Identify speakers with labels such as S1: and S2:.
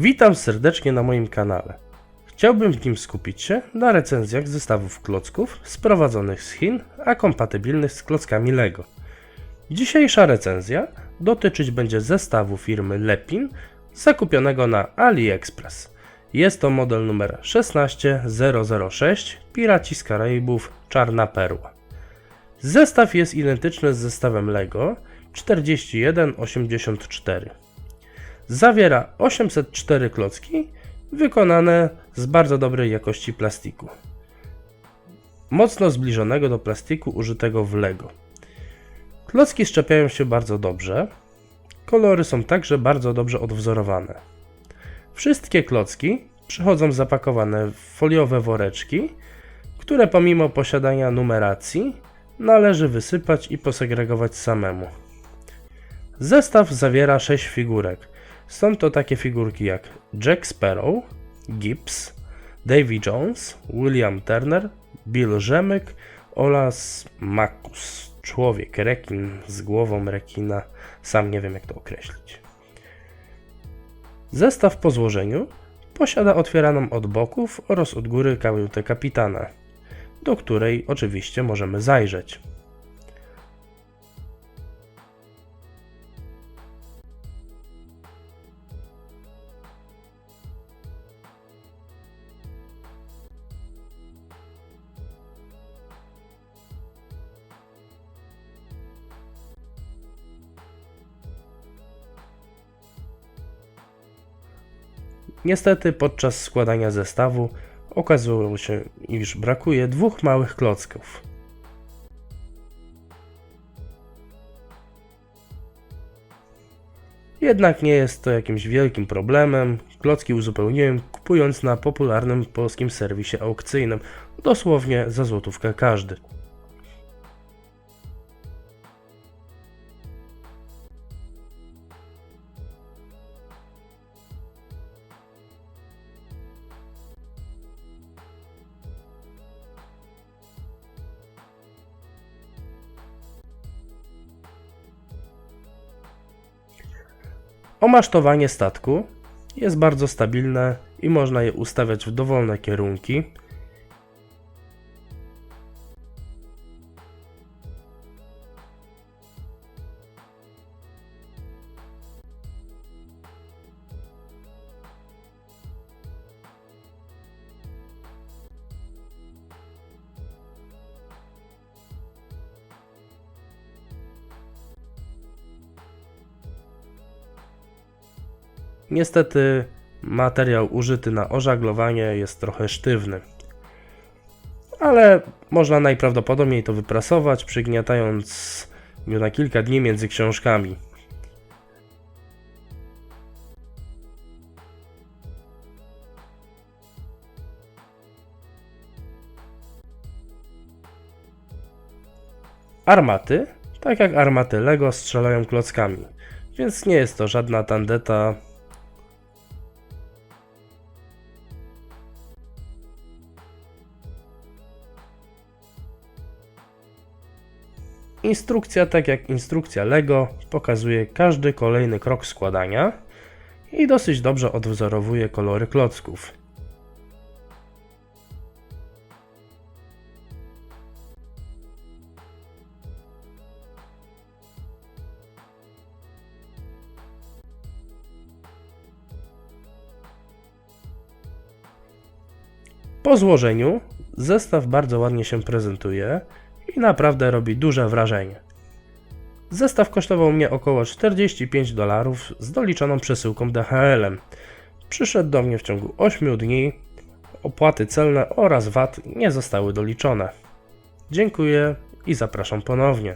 S1: Witam serdecznie na moim kanale. Chciałbym w nim skupić się na recenzjach zestawów klocków sprowadzonych z Chin, a kompatybilnych z klockami LEGO. Dzisiejsza recenzja dotyczyć będzie zestawu firmy Lepin zakupionego na AliExpress. Jest to model numer 16006 Piraci z Karaibów Czarna Perła. Zestaw jest identyczny z zestawem LEGO 4184. Zawiera 804 klocki wykonane z bardzo dobrej jakości plastiku. Mocno zbliżonego do plastiku użytego w LEGO. Klocki szczepiają się bardzo dobrze. Kolory są także bardzo dobrze odwzorowane. Wszystkie klocki przychodzą zapakowane w foliowe woreczki, które pomimo posiadania numeracji należy wysypać i posegregować samemu. Zestaw zawiera 6 figurek. Są to takie figurki jak Jack Sparrow, Gibbs, Davy Jones, William Turner, Bill Rzemyk oraz Makus, człowiek, rekin z głową rekina, sam nie wiem jak to określić. Zestaw po złożeniu posiada otwieraną od boków oraz od góry kajutę kapitana, do której oczywiście możemy zajrzeć. Niestety podczas składania zestawu okazało się, iż brakuje dwóch małych klocków. Jednak nie jest to jakimś wielkim problemem. Klocki uzupełniłem kupując na popularnym polskim serwisie aukcyjnym, dosłownie za złotówkę każdy. Omasztowanie statku jest bardzo stabilne i można je ustawiać w dowolne kierunki. Niestety materiał użyty na ożaglowanie jest trochę sztywny. Ale można najprawdopodobniej to wyprasować, przygniatając go na kilka dni między książkami. Armaty, tak jak armaty Lego, strzelają klockami, więc nie jest to żadna tandeta Instrukcja, tak jak instrukcja Lego, pokazuje każdy kolejny krok składania i dosyć dobrze odwzorowuje kolory klocków. Po złożeniu zestaw bardzo ładnie się prezentuje i naprawdę robi duże wrażenie. Zestaw kosztował mnie około 45 dolarów z doliczoną przesyłką DHL-em. Przyszedł do mnie w ciągu 8 dni. Opłaty celne oraz VAT nie zostały doliczone. Dziękuję i zapraszam ponownie.